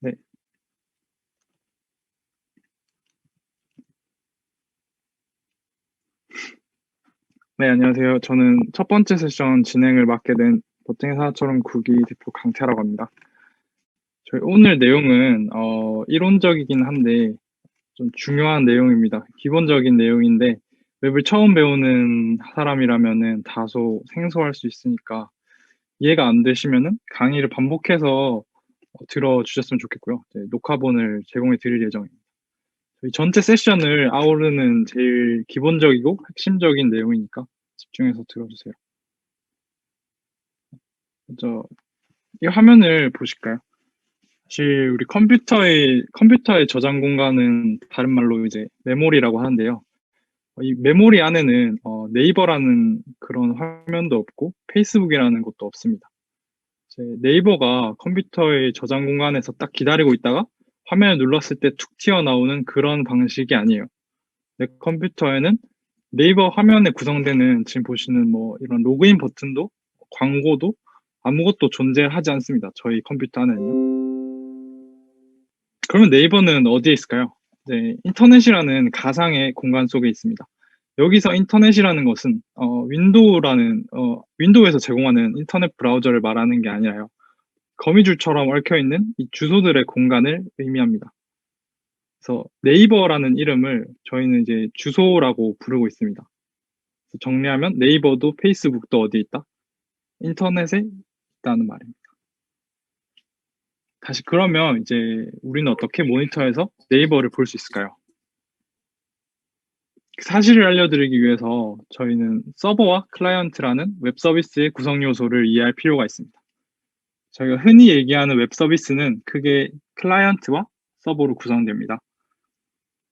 네. 네, 안녕하세요. 저는 첫 번째 세션 진행을 맡게 된 버팅사처럼 국기 대표 강태라고 합니다. 저희 오늘 내용은 어, 이론적이긴 한데 좀 중요한 내용입니다. 기본적인 내용인데 웹을 처음 배우는 사람이라면은 다소 생소할 수 있으니까 이해가 안 되시면은 강의를 반복해서 어, 들어주셨으면 좋겠고요. 네, 녹화본을 제공해 드릴 예정입니다. 저희 전체 세션을 아우르는 제일 기본적이고 핵심적인 내용이니까 집중해서 들어주세요. 먼저 이 화면을 보실까요? 사실 우리 컴퓨터의 컴퓨터의 저장 공간은 다른 말로 이제 메모리라고 하는데요. 이 메모리 안에는 어, 네이버라는 그런 화면도 없고 페이스북이라는 것도 없습니다. 네이버가 컴퓨터의 저장 공간에서 딱 기다리고 있다가 화면을 눌렀을 때 툭 튀어나오는 그런 방식이 아니에요. 내 컴퓨터에는 네이버 화면에 구성되는 지금 보시는 뭐 이런 로그인 버튼도 광고도 아무것도 존재하지 않습니다. 저희 컴퓨터 안에는요. 그러면 네이버는 어디에 있을까요? 네, 인터넷이라는 가상의 공간 속에 있습니다. 여기서 인터넷이라는 것은 어, 윈도우라는 어, 윈도우에서 제공하는 인터넷 브라우저를 말하는 게 아니라요. 거미줄처럼 얽혀 있는 이 주소들의 공간을 의미합니다. 그래서 네이버라는 이름을 저희는 이제 주소라고 부르고 있습니다. 정리하면 네이버도 페이스북도 어디 있다? 인터넷에 있다는 말입니다. 다시 그러면 이제 우리는 어떻게 모니터에서 네이버를 볼 수 있을까요? 그 사실을 알려드리기 위해서 저희는 서버와 클라이언트라는 웹 서비스의 구성 요소를 이해할 필요가 있습니다. 저희가 흔히 얘기하는 웹 서비스는 크게 클라이언트와 서버로 구성됩니다.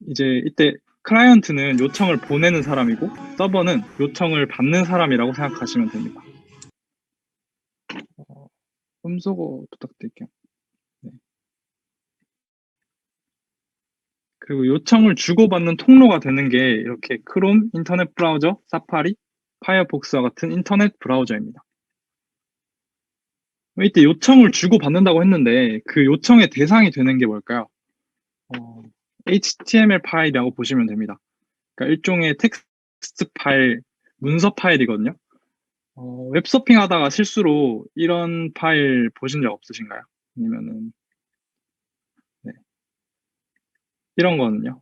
이제 이때 클라이언트는 요청을 보내는 사람이고 서버는 요청을 받는 사람이라고 생각하시면 됩니다. 어, 음소거 부탁드릴게요. 그리고 요청을 주고받는 통로가 되는 게 이렇게 크롬, 인터넷 브라우저, 사파리, 파이어폭스와 같은 인터넷 브라우저입니다. 이때 요청을 주고받는다고 했는데 그 요청의 대상이 되는 게 뭘까요? 어, HTML 파일이라고 보시면 됩니다. 그러니까 일종의 텍스트 파일, 문서 파일이거든요. 어, 웹서핑 하다가 실수로 이런 파일 보신 적 없으신가요? 아니면은 네. 이런 거는요.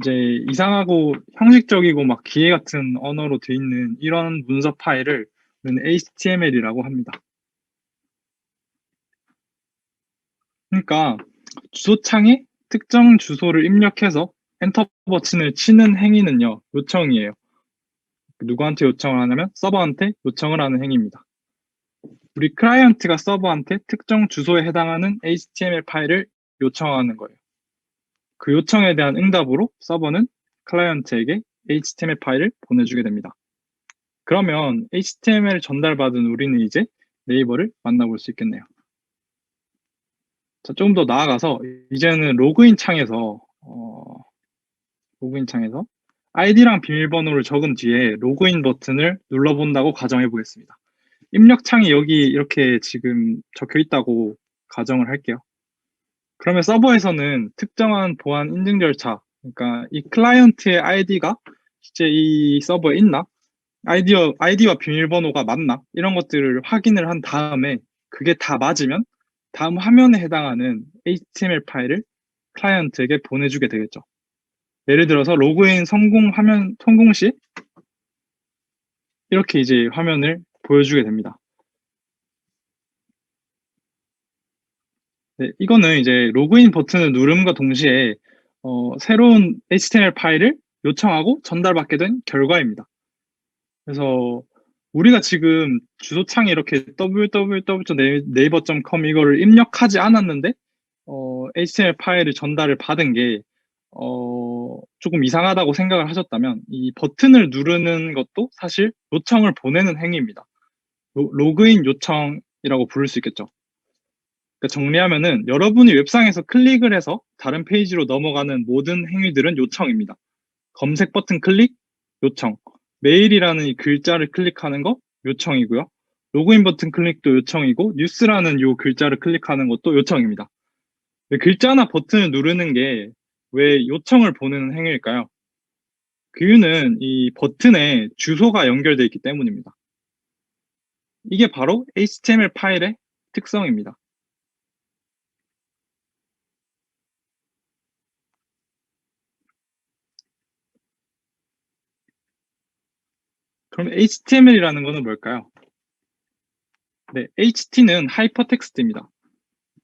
이제 이상하고 형식적이고 막 기계 같은 언어로 돼 있는 이런 문서 파일을 HTML이라고 합니다. 그러니까 주소창에 특정 주소를 입력해서 엔터 버튼을 치는 행위는요, 요청이에요. 누구한테 요청을 하냐면 서버한테 요청을 하는 행위입니다. 우리 클라이언트가 서버한테 특정 주소에 해당하는 HTML 파일을 요청하는 거예요. 그 요청에 대한 응답으로 서버는 클라이언트에게 HTML 파일을 보내주게 됩니다. 그러면 HTML 전달받은 우리는 이제 네이버를 만나볼 수 있겠네요. 자, 조금 더 나아가서 이제는 로그인 창에서 어, 로그인 창에서 아이디랑 비밀번호를 적은 뒤에 로그인 버튼을 눌러본다고 가정해 보겠습니다. 입력창이 여기 이렇게 지금 적혀 있다고 가정을 할게요. 그러면 서버에서는 특정한 보안 인증 절차, 그러니까 이 클라이언트의 아이디가 실제 이 서버에 있나? 아이디어, 아이디와 비밀번호가 맞나? 이런 것들을 확인을 한 다음에 그게 다 맞으면 다음 화면에 해당하는 HTML 파일을 클라이언트에게 보내주게 되겠죠. 예를 들어서 로그인 성공 화면 성공 시 이렇게 이제 화면을 보여주게 됩니다. 네, 이거는 이제 로그인 버튼을 누름과 동시에 어, 새로운 HTML 파일을 요청하고 전달받게 된 결과입니다. 그래서 우리가 지금 주소창에 이렇게 www.naver.com 이거를 입력하지 않았는데 어, HTML 파일을 전달을 받은 게 어, 조금 이상하다고 생각을 하셨다면 이 버튼을 누르는 것도 사실 요청을 보내는 행위입니다. 로, 그인 요청이라고 부를 수 있겠죠. 그러니까 정리하면은 여러분이 웹상에서 클릭을 해서 다른 페이지로 넘어가는 모든 행위들은 요청입니다. 검색 버튼 클릭, 요청. 메일이라는 이 글자를 클릭하는 거 요청이고요. 로그인 버튼 클릭도 요청이고 뉴스라는 요 글자를 클릭하는 것도 요청입니다. 글자나 버튼을 누르는 게 왜 요청을 보내는 행위일까요? 그 이유는 이 버튼에 주소가 연결되어 있기 때문입니다. 이게 바로 HTML 파일의 특성입니다. 그럼 HTML이라는 것은 뭘까요? 네, HT는 하이퍼텍스트입니다.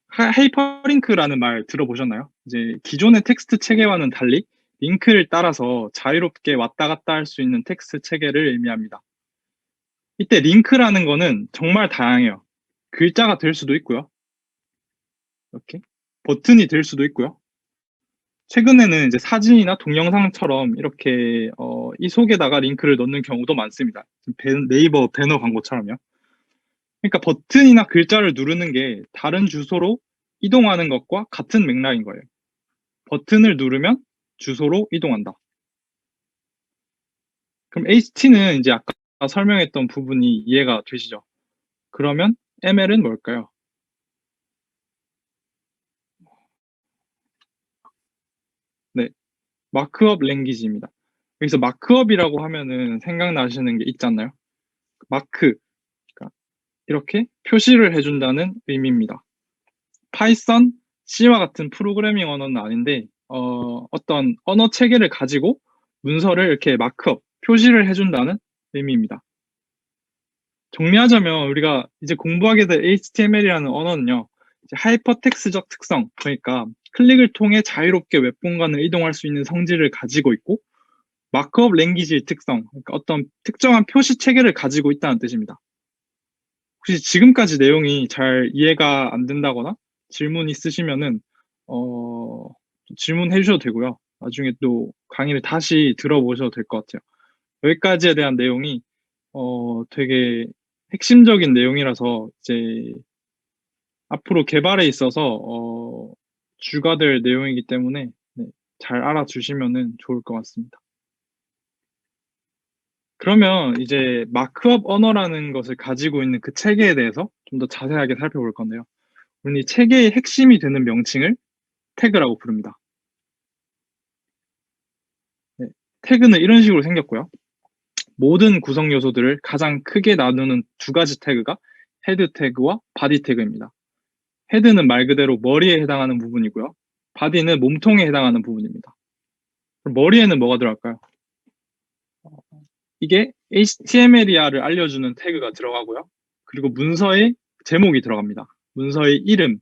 하이퍼링크라는 말 들어보셨나요? 이제 기존의 텍스트 체계와는 달리 링크를 따라서 자유롭게 왔다 갔다 할 수 있는 텍스트 체계를 의미합니다. 이때 링크라는 거는 정말 다양해요. 글자가 될 수도 있고요. 이렇게 버튼이 될 수도 있고요. 최근에는 이제 사진이나 동영상처럼 이렇게 어, 이 속에다가 링크를 넣는 경우도 많습니다. 네이버 배너 광고처럼요. 그러니까 버튼이나 글자를 누르는 게 다른 주소로 이동하는 것과 같은 맥락인 거예요. 버튼을 누르면 주소로 이동한다. 그럼 HT는 이제 아까 설명했던 부분이 이해가 되시죠? 그러면 ML은 뭘까요? 네, 마크업 랭귀지입니다. 여기서 마크업이라고 하면은 생각나시는 게 있잖아요. 마크, 그러니까 이렇게 표시를 해준다는 의미입니다. 파이썬, C와 같은 프로그래밍 언어는 아닌데 어, 어떤 언어 체계를 가지고 문서를 이렇게 마크업, 표시를 해준다는 의미입니다. 정리하자면 우리가 이제 공부하게 될 HTML이라는 언어는요, 하이퍼텍스적 특성, 그러니까 클릭을 통해 자유롭게 웹 공간을 이동할 수 있는 성질을 가지고 있고, 마크업 랭귀지의 특성, 그러니까 어떤 특정한 표시 체계를 가지고 있다는 뜻입니다. 혹시 지금까지 내용이 잘 이해가 안 된다거나 질문 있으시면은 어, 질문해 주셔도 되고요. 나중에 또 강의를 다시 들어보셔도 될 것 같아요. 여기까지에 대한 내용이 어, 되게 핵심적인 내용이라서 이제 앞으로 개발에 있어서 어, 주가 될 내용이기 때문에 네, 잘 알아주시면 좋을 것 같습니다. 그러면 이제 마크업 언어라는 것을 가지고 있는 그 체계에 대해서 좀 더 자세하게 살펴볼 건데요. 우리 체계의 핵심이 되는 명칭을 태그라고 부릅니다. 네, 태그는 이런 식으로 생겼고요. 모든 구성 요소들을 가장 크게 나누는 두 가지 태그가 헤드 태그와 바디 태그입니다. 헤드는 말 그대로 머리에 해당하는 부분이고요. 바디는 몸통에 해당하는 부분입니다. 머리에는 뭐가 들어갈까요? 이게 HTML이야를 알려주는 태그가 들어가고요. 그리고 문서의 제목이 들어갑니다. 문서의 이름에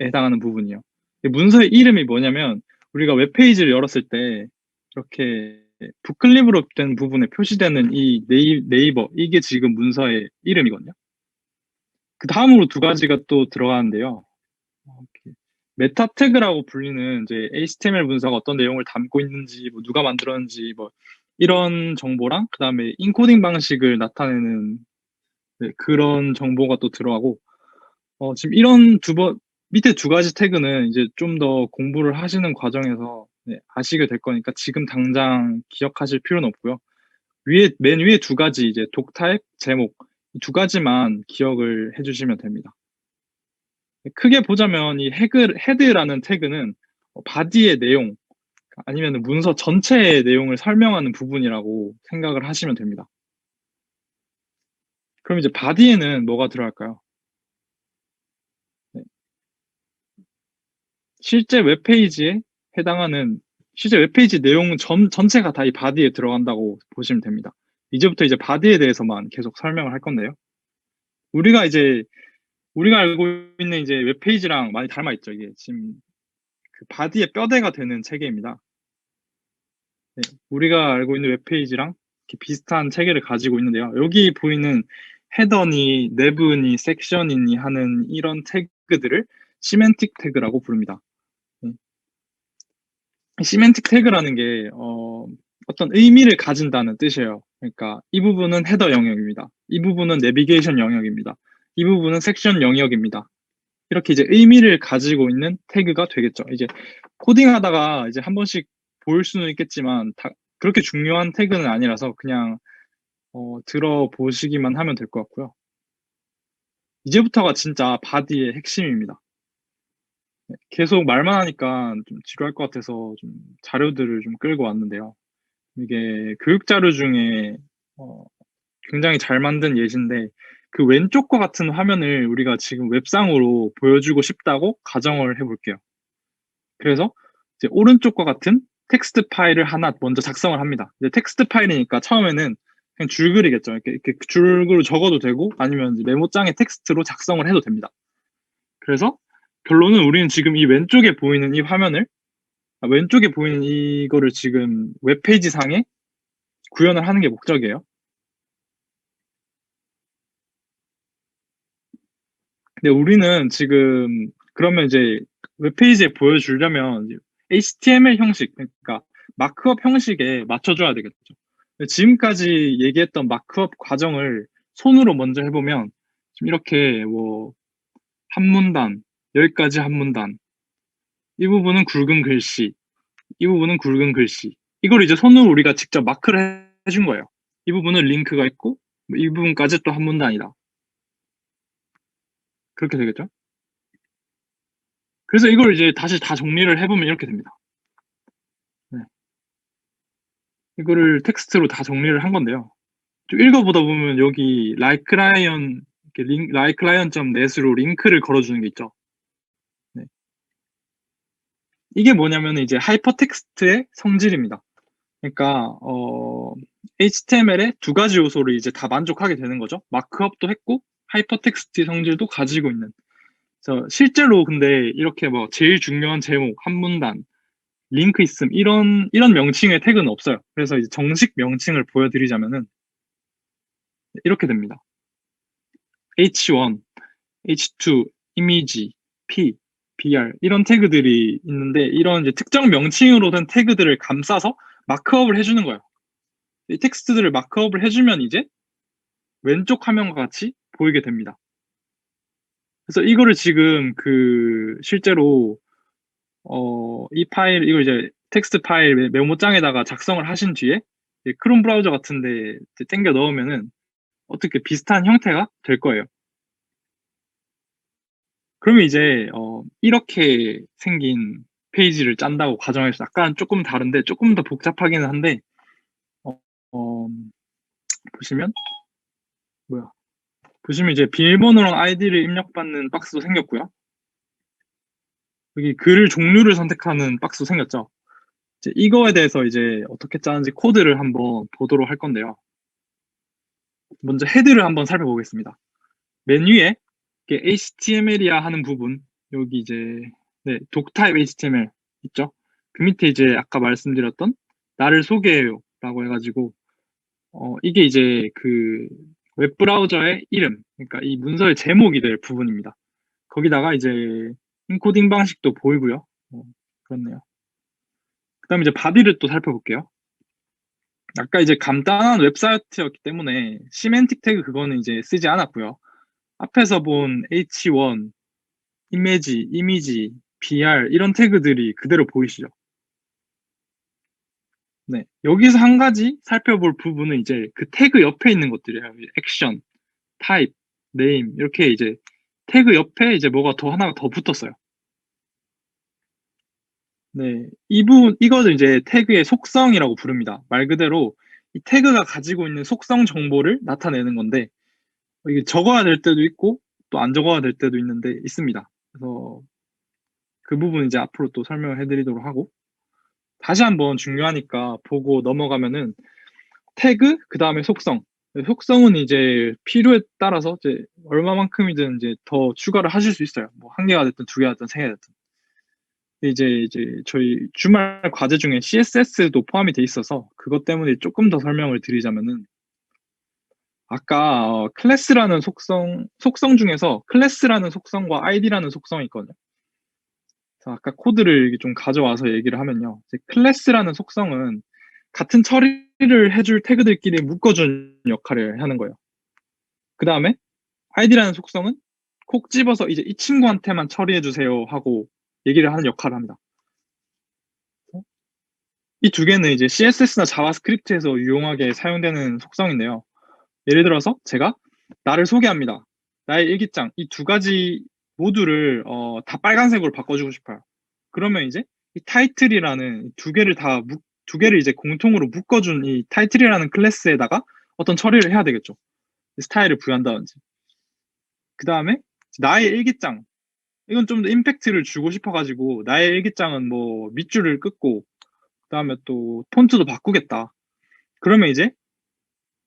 해당하는 부분이요. 문서의 이름이 뭐냐면 우리가 웹페이지를 열었을 때 이렇게 부클립으로 된 부분에 표시되는 이 네이, 네이버 이게 지금 문서의 이름이거든요. 그 다음으로 두 가지가 또 들어가는데요. 메타 태그라고 불리는 이제 HTML 문서가 어떤 내용을 담고 있는지, 뭐 누가 만들었는지, 뭐 이런 정보랑 그 다음에 인코딩 방식을 나타내는 네, 그런 정보가 또 들어가고 어, 지금 이런 두 번, 밑에 두 가지 태그는 이제 좀 더 공부를 하시는 과정에서 네, 아시게 될 거니까 지금 당장 기억하실 필요는 없고요. 위에, 맨 위에 두 가지 이제 독타입, 제목, 두 가지만 기억을 해주시면 됩니다. 크게 보자면 이 헤드, 헤드라는 태그는 바디의 내용, 아니면 문서 전체의 내용을 설명하는 부분이라고 생각을 하시면 됩니다. 그럼 이제 바디에는 뭐가 들어갈까요? 실제 웹페이지에 해당하는 실제 웹페이지 내용 전, 전체가 다 이 바디에 들어간다고 보시면 됩니다. 이제부터 이제 바디에 대해서만 계속 설명을 할 건데요. 우리가 이제 우리가 알고 있는 이제 웹페이지랑 많이 닮아 있죠. 이게 지금 그 바디의 뼈대가 되는 체계입니다. 네, 우리가 알고 있는 웹페이지랑 비슷한 체계를 가지고 있는데요. 여기 보이는 헤더니, 내분이, 섹션이니 하는 이런 태그들을 시멘틱 태그라고 부릅니다. 시멘틱 태그라는 게 어, 어떤 의미를 가진다는 뜻이에요. 그러니까 이 부분은 헤더 영역입니다. 이 부분은 내비게이션 영역입니다. 이 부분은 섹션 영역입니다. 이렇게 이제 의미를 가지고 있는 태그가 되겠죠. 이제 코딩하다가 이제 한 번씩 보일 수는 있겠지만 다 그렇게 중요한 태그는 아니라서 그냥 어, 들어보시기만 하면 될 것 같고요. 이제부터가 진짜 바디의 핵심입니다. 네, 계속 말만 하니까 좀 지루할 것 같아서 좀 자료들을 좀 끌고 왔는데요. 이게 교육 자료 중에 어, 굉장히 잘 만든 예시인데 그 왼쪽 과 같은 화면을 우리가 지금 웹상으로 보여주고 싶다고 가정을 해볼게요. 그래서 이제 오른쪽과 같은 텍스트 파일을 하나 먼저 작성을 합니다. 이제 텍스트 파일이니까 처음에는 그냥 줄글이겠죠. 이렇게, 이렇게 줄글로 적어도 되고 아니면 메모장에 텍스트로 작성을 해도 됩니다. 그래서 결론은 우리는 지금 이 왼쪽에 보이는 이 화면을 아, 왼쪽에 보이는 이거를 지금 웹페이지 상에 구현을 하는 게 목적이에요. 근데 우리는 지금 그러면 이제 웹페이지에 보여주려면 HTML 형식, 그러니까 마크업 형식에 맞춰줘야 되겠죠. 지금까지 얘기했던 마크업 과정을 손으로 먼저 해보면 이렇게 뭐 한 문단, 여기까지 한 문단, 이 부분은 굵은 글씨, 이 부분은 굵은 글씨. 이걸 이제 손으로 우리가 직접 마크를 해준 거예요. 이 부분은 링크가 있고 이 부분까지 또 한 문단이다. 그렇게 되겠죠? 그래서 이걸 이제 다시 다 정리를 해보면 이렇게 됩니다. 네. 이거를 텍스트로 다 정리를 한 건데요. 좀 읽어보다 보면 여기 lion, like lion.net으로 링크를 걸어주는 게 있죠. 네. 이게 뭐냐면 이제 하이퍼텍스트의 성질입니다. 그러니까 어, HTML의 두 가지 요소를 이제 다 만족하게 되는 거죠. 마크업도 했고 하이퍼텍스트 성질도 가지고 있는. 그래서 실제로 근데 이렇게 뭐 제일 중요한 제목 한 문단 링크 있음 이런 이런 명칭의 태그는 없어요. 그래서 이제 정식 명칭을 보여드리자면은 이렇게 됩니다. H1, H2, 이미지, P, BR 이런 태그들이 있는데 이런 이제 특정 명칭으로 된 태그들을 감싸서 마크업을 해주는 거예요. 이 텍스트들을 마크업을 해주면 이제 왼쪽 화면과 같이 보이게 됩니다. 그래서 이거를 지금 그 실제로 어, 이 파일 이걸 이제 텍스트 파일 메모장에다가 작성을 하신 뒤에 크롬 브라우저 같은데 땡겨 넣으면은 어떻게 비슷한 형태가 될 거예요. 그러면 이제 어, 이렇게 생긴 페이지를 짠다고 가정해서 약간 조금 다른데 조금 더 복잡하기는 한데 어, 어, 보시면 뭐야 보시면 이제 비밀번호랑 아이디를 입력받는 박스도 생겼고요. 여기 글 종류를 선택하는 박스도 생겼죠. 이제 이거에 대해서 이제 어떻게 짜는지 코드를 한번 보도록 할 건데요. 먼저 헤드를 한번 살펴보겠습니다. 맨 위에 HTML이야 하는 부분 여기 이제 네, 독타입 HTML 있죠? 그 밑에 이제 아까 말씀드렸던 나를 소개해요 라고 해가지고 어, 이게 이제 그 웹브라우저의 이름, 그러니까 이 문서의 제목이 될 부분입니다. 거기다가 이제 인코딩 방식도 보이고요. 어, 그렇네요. 그 다음에 이제 바디를 또 살펴볼게요. 아까 이제 간단한 웹사이트였기 때문에 시멘틱 태그 그거는 이제 쓰지 않았고요. 앞에서 본 H1, 이미지, 이미지, BR 이런 태그들이 그대로 보이시죠? 네. 여기서 한 가지 살펴볼 부분은 이제 그 태그 옆에 있는 것들이에요. 액션, 타입, 네임 이렇게 이제 태그 옆에 이제 뭐가 더 하나가 더 붙었어요. 네. 이 부분 이거는 이제 태그의 속성이라고 부릅니다. 말 그대로 이 태그가 가지고 있는 속성 정보를 나타내는 건데 이게 적어야 될 때도 있고 또 안 적어야 될 때도 있는데 있습니다. 그래서 그 부분 이제 앞으로 또 설명을 해드리도록 하고 다시 한번 중요하니까 보고 넘어가면은 태그 그 다음에 속성 속성은 이제 필요에 따라서 이제 얼마만큼이든 이제 더 추가를 하실 수 있어요. 뭐 한 개가 됐든 두 개가 됐든 세 개가 됐든. 이제 이제 저희 주말 과제 중에 CSS도 포함이 돼 있어서 그것 때문에 조금 더 설명을 드리자면은 아까 어, 클래스라는 속성 속성 중에서 클래스라는 속성과 아이디라는 속성이 있거든요. 자, 아까 코드를 좀 가져와서 얘기를 하면요. 클래스라는 속성은 같은 처리를 해줄 태그들끼리 묶어준 역할을 하는 거예요. 그 다음에 id라는 속성은 콕 집어서 이제 이 친구한테만 처리해주세요 하고 얘기를 하는 역할을 합니다. 이 두 개는 이제 CSS나 자바스크립트에서 유용하게 사용되는 속성인데요. 예를 들어서 제가 나를 소개합니다. 나의 일기장 이 두 가지 모두를 어, 다 빨간색으로 바꿔주고 싶어요. 그러면 이제 이 타이틀이라는 두 개를 다 두 개를 이제 공통으로 묶어준 이 타이틀이라는 클래스에다가 어떤 처리를 해야 되겠죠. 스타일을 부여한다든지. 그 다음에 나의 일기장 이건 좀 더 임팩트를 주고 싶어가지고 나의 일기장은 뭐 밑줄을 긋고 그 다음에 또 폰트도 바꾸겠다. 그러면 이제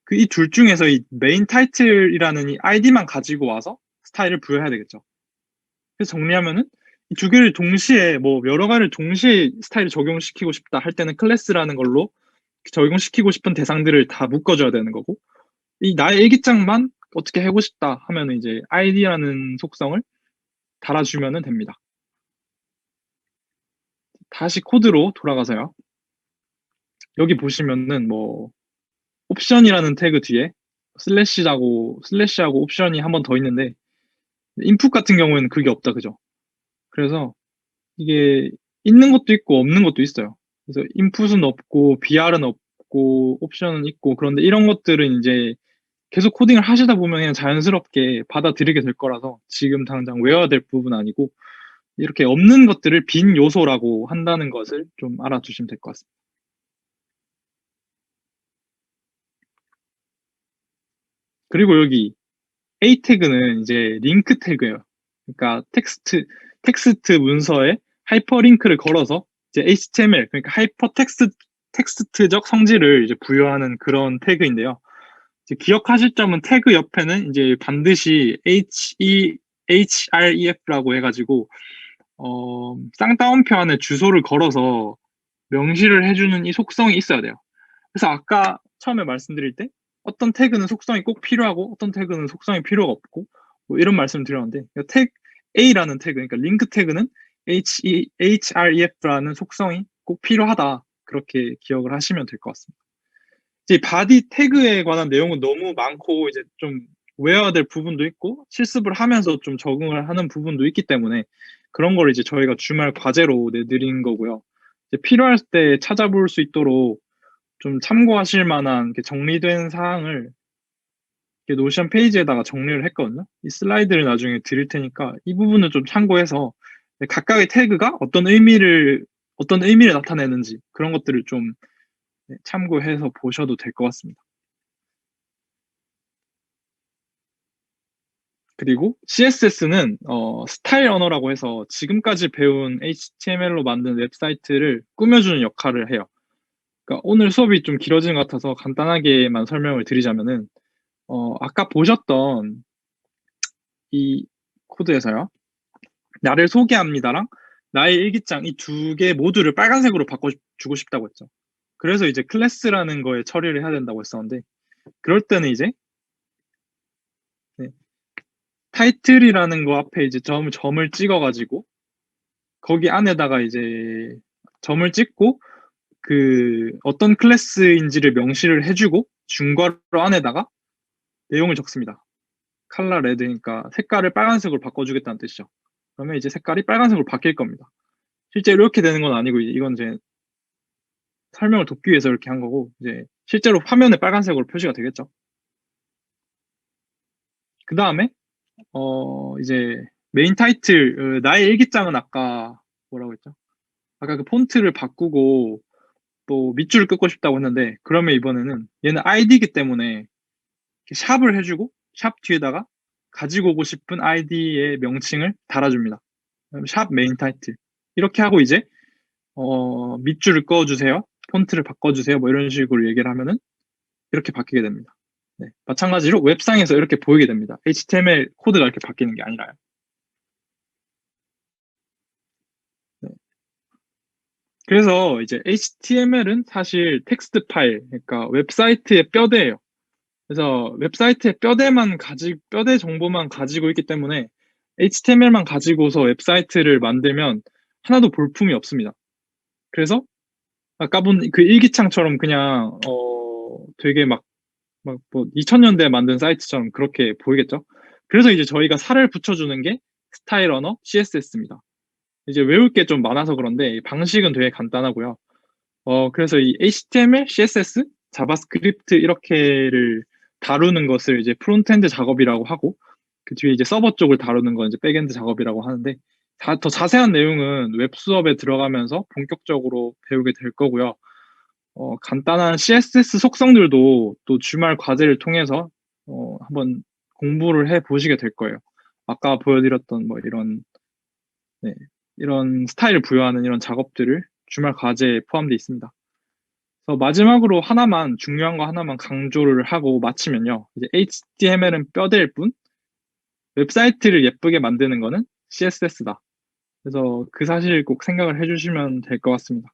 그 이 둘 중에서 이 메인 타이틀이라는 이 아이디만 가지고 와서 스타일을 부여해야 되겠죠. 그래서 정리하면은 이 두 개를 동시에 뭐 여러 가지를 동시에 스타일을 적용시키고 싶다 할 때는 클래스라는 걸로 적용시키고 싶은 대상들을 다 묶어줘야 되는 거고 이 나의 일기장만 어떻게 하고 싶다 하면 이제 id라는 속성을 달아주면 됩니다. 다시 코드로 돌아가서요. 여기 보시면은 뭐 옵션이라는 태그 뒤에 슬래시하고 슬래시하고 옵션이 한 번 더 있는데 인풋 같은 경우에는 그게 없다 그죠? 그래서 이게 있는 것도 있고 없는 것도 있어요. 그래서 인풋은 없고 BR은 없고 옵션은 있고 그런데 이런 것들은 이제 계속 코딩을 하시다 보면 그냥 자연스럽게 받아들이게 될 거라서 지금 당장 외워야 될 부분 아니고 이렇게 없는 것들을 빈 요소라고 한다는 것을 좀 알아두시면 될 것 같습니다. 그리고 여기 A 태그는 이제 링크 태그예요. 그러니까 텍스트 텍스트 문서에 하이퍼링크를 걸어서 이제 HTML 그러니까 하이퍼 텍스트 텍스트적 성질을 이제 부여하는 그런 태그인데요. 기억하실 점은 태그 옆에는 이제 반드시 H-E, href라고 해가지고, 어, 쌍따옴표 안에 주소를 걸어서 명시를 해주는 이 속성이 있어야 돼요. 그래서 아까 처음에 말씀드릴 때 어떤 태그는 속성이 꼭 필요하고 어떤 태그는 속성이 필요가 없고 뭐 이런 말씀을 드렸는데 태그 A라는 태그, 그러니까 링크 태그는 href라는 속성이 꼭 필요하다. 그렇게 기억을 하시면 될 것 같습니다. 이제 바디 태그에 관한 내용은 너무 많고 이제 좀 외워야 될 부분도 있고 실습을 하면서 좀 적응을 하는 부분도 있기 때문에 그런 걸 이제 저희가 주말 과제로 내드린 거고요. 필요할 때 찾아볼 수 있도록 좀 참고하실 만한 정리된 사항을 노션 페이지에다가 정리를 했거든요. 이 슬라이드를 나중에 드릴 테니까 이 부분을 좀 참고해서 각각의 태그가 어떤 의미를 어떤 의미를 나타내는지 그런 것들을 좀 네, 참고해서 보셔도 될 것 같습니다. 그리고 CSS는 어, 스타일 언어라고 해서 지금까지 배운 HTML로 만든 웹사이트를 꾸며주는 역할을 해요. 그러니까 오늘 수업이 좀 길어진 것 같아서 간단하게만 설명을 드리자면은 어, 아까 보셨던 이 코드에서요. 나를 소개합니다랑 나의 일기장 이 두 개 모두를 빨간색으로 바꿔주고 싶다고 했죠. 그래서 이제 클래스라는 거에 처리를 해야 된다고 했었는데 그럴 때는 이제 네, 타이틀이라는 거 앞에 이제 점, 점을 찍어가지고 거기 안에다가 이제 점을 찍고 그 어떤 클래스인지를 명시를 해주고 중괄호 안에다가 내용을 적습니다. 칼라 레드니까 색깔을 빨간색으로 바꿔주겠다는 뜻이죠. 그러면 이제 색깔이 빨간색으로 바뀔 겁니다. 실제로 이렇게 되는 건 아니고 이건 이제 설명을 돕기 위해서 이렇게 한 거고 이제 실제로 화면에 빨간색으로 표시가 되겠죠. 그 다음에 어 이제 메인 타이틀 어, 나의 일기장은 아까 뭐라고 했죠? 아까 그 폰트를 바꾸고 또 밑줄을 끊고 싶다고 했는데 그러면 이번에는 얘는 아이디이기 때문에 샵을 해주고 샵 뒤에다가 가지고 오고 싶은 아이디의 명칭을 달아줍니다. 샵 메인 타이틀 이렇게 하고 이제 어, 밑줄을 꺼주세요. 폰트를 바꿔주세요. 뭐 이런 식으로 얘기를 하면은 이렇게 바뀌게 됩니다. 네, 마찬가지로 웹상에서 이렇게 보이게 됩니다. HTML 코드가 이렇게 바뀌는 게 아니라요. 그래서 이제 HTML은 사실 텍스트 파일, 그러니까 웹사이트의 뼈대예요. 그래서 웹사이트의 뼈대만 가지 뼈대 정보만 가지고 있기 때문에 HTML만 가지고서 웹사이트를 만들면 하나도 볼품이 없습니다. 그래서 아까 본 그 일기창처럼 그냥 어 되게 막 막 뭐 2000년대에 만든 사이트처럼 그렇게 보이겠죠? 그래서 이제 저희가 살을 붙여주는 게 스타일 언어 CSS입니다. 이제 외울 게 좀 많아서 그런데 방식은 되게 간단하고요. 어 그래서 이 HTML, CSS, 자바스크립트 이렇게를 다루는 것을 이제 프론트엔드 작업이라고 하고 그 뒤에 이제 서버 쪽을 다루는 건 이제 백엔드 작업이라고 하는데 다, 더 자세한 내용은 웹 수업에 들어가면서 본격적으로 배우게 될 거고요. 어, 간단한 CSS 속성들도 또 주말 과제를 통해서 어, 한번 공부를 해 보시게 될 거예요. 아까 보여드렸던 뭐 이런 네, 이런 스타일을 부여하는 이런 작업들을 주말 과제에 포함되어 있습니다. 그래서 마지막으로 하나만 중요한 거 하나만 강조를 하고 마치면요. 이제 HTML은 뼈대일 뿐 웹사이트를 예쁘게 만드는 거는 CSS다. 그래서 그 사실 꼭 생각을 해주시면 될 것 같습니다.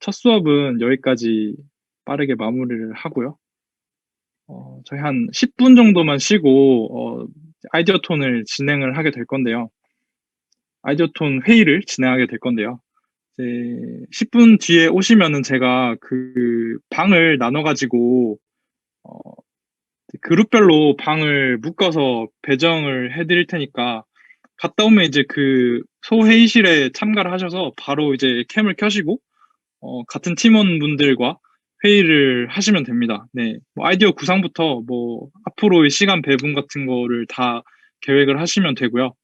첫 수업은 여기까지 빠르게 마무리를 하고요. 어, 저희 한 10분 정도만 쉬고 어, 아이디어 톤을 진행을 하게 될 건데요. 아이디어 톤 회의를 진행하게 될 건데요. 이제 10분 뒤에 오시면은 제가 그 방을 나눠가지고 어, 그룹별로 방을 묶어서 배정을 해드릴 테니까 갔다 오면 이제 그 소회의실에 참가를 하셔서 바로 이제 캠을 켜시고 어, 같은 팀원분들과 회의를 하시면 됩니다. 네, 뭐 아이디어 구상부터 뭐 앞으로의 시간 배분 같은 거를 다 계획을 하시면 되고요.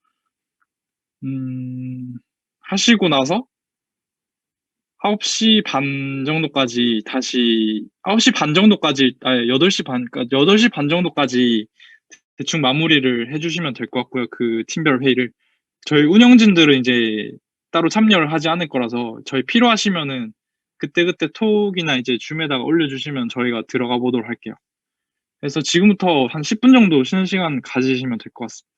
음, 하시고 나서 9시 반 정도까지 다시 9시 반 정도까지 아니 8시 반 8시 반 정도까지 대충 마무리를 해주시면 될 것 같고요. 그 팀별 회의를 저희 운영진들은 이제 따로 참여를 하지 않을 거라서 저희 필요하시면은 그때그때 톡이나 이제 줌에다가 올려주시면 저희가 들어가 보도록 할게요. 그래서 지금부터 한 10분 정도 쉬는 시간 가지시면 될 것 같습니다.